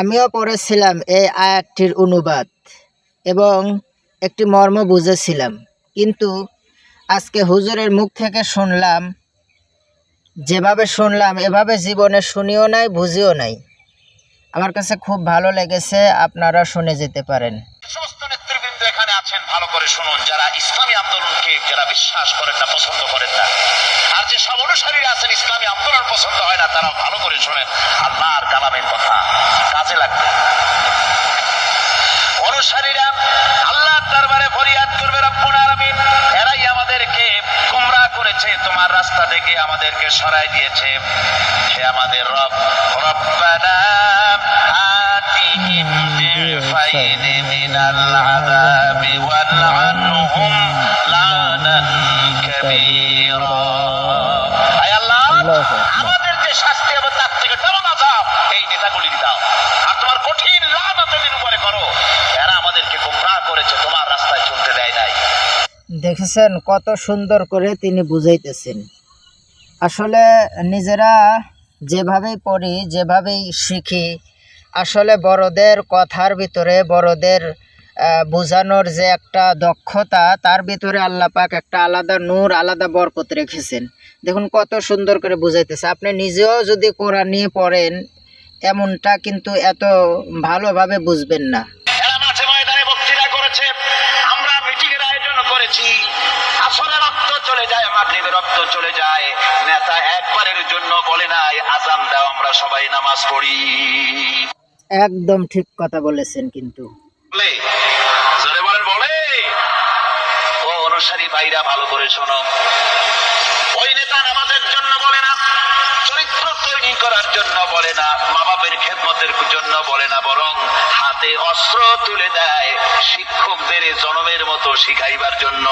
আমিও পড়েছিলাম এই আয়াতটির অনুবাদ এবং একটি মর্ম বুঝেছিলাম। কিন্তু আজকে হুজুরের মুখ থেকে শুনলাম, যেভাবে শুনলাম, এভাবে জীবনে শুনিও নাই, বুঝিও নাই। আমার কাছে খুব ভালো লেগেছে, আপনারা শুনে যেতে পারেন। এখানে আছেন, ভালো করে শুনুন। যারা ইসলামী আন্দোলনকে, যারা বিশ্বাস করেন না, পছন্দ করেন না অনুসারীরা আছেন, ইসলামী আন্দোলন পছন্দ হয় না, তারা ভালো করে শোনেন আল্লাহর কালামের কথা কাজে লাগবে। অনুসারীরা আল্লাহর দরবারে ফরিয়াদ করবে, রব্বুল আলামিন, এরাই আমাদেরকে গোমরাহ করেছে, তোমার রাস্তা থেকে আমাদেরকে সরাই দিয়েছে। হে আমাদের রব, রব্বানা আতিহিম বিফাইন মিনাল আযাবি ওয়ালআনহুম লানান কাবীরা আয় আল্লাহ আমাদের যে শাস্তি তার থেকে তেমন আযাব এই নেতাগুলির দাও। আর তোমার কঠিন এদের উপরে করো। এরা আমাদেরকে করেছে, তোমার রাস্তায় চলতে দেয় নাই। দেখেছেন কত সুন্দর করে তিনি বুঝাইতেছেন। আসলে নিজেরা যেভাবেই পড়ি, যেভাবেই শিখি, আসলে বড়দের কথার ভিতরে, বড়দের বোঝানোর যে একটা দক্ষতা, তার ভিতরে আল্লাহ পাক একটা আলাদা নূর, আলাদা বরকত রেখেছেন। দেখুন কত সুন্দর করে বুঝাইতেছে। আপনি নিজেও যদি কোরআন নিয়ে পড়েন এমনটা কিন্তু এত ভালোভাবে বুঝবেন না। রক্ত চলে যায় নেতা একবারের জন্য বলে নাই আজান দাও আমরা সবাই নামাজ পড়ি। একদম ঠিক কথা বলেছেন কিন্তু। জোরে বলেন বলে। ও অনুসারী ভাইরা ভালো করে শোনো। ওই নেতা নামাজের জন্য বলে না, চরিত্র তৈরি করার জন্য বলে না মা বাপের খেদমতের জন্য বলে না, বরং হাতে অস্ত্র তুলে দেয় শিক্ষকদের জনমের মতো শিখাইবার জন্য।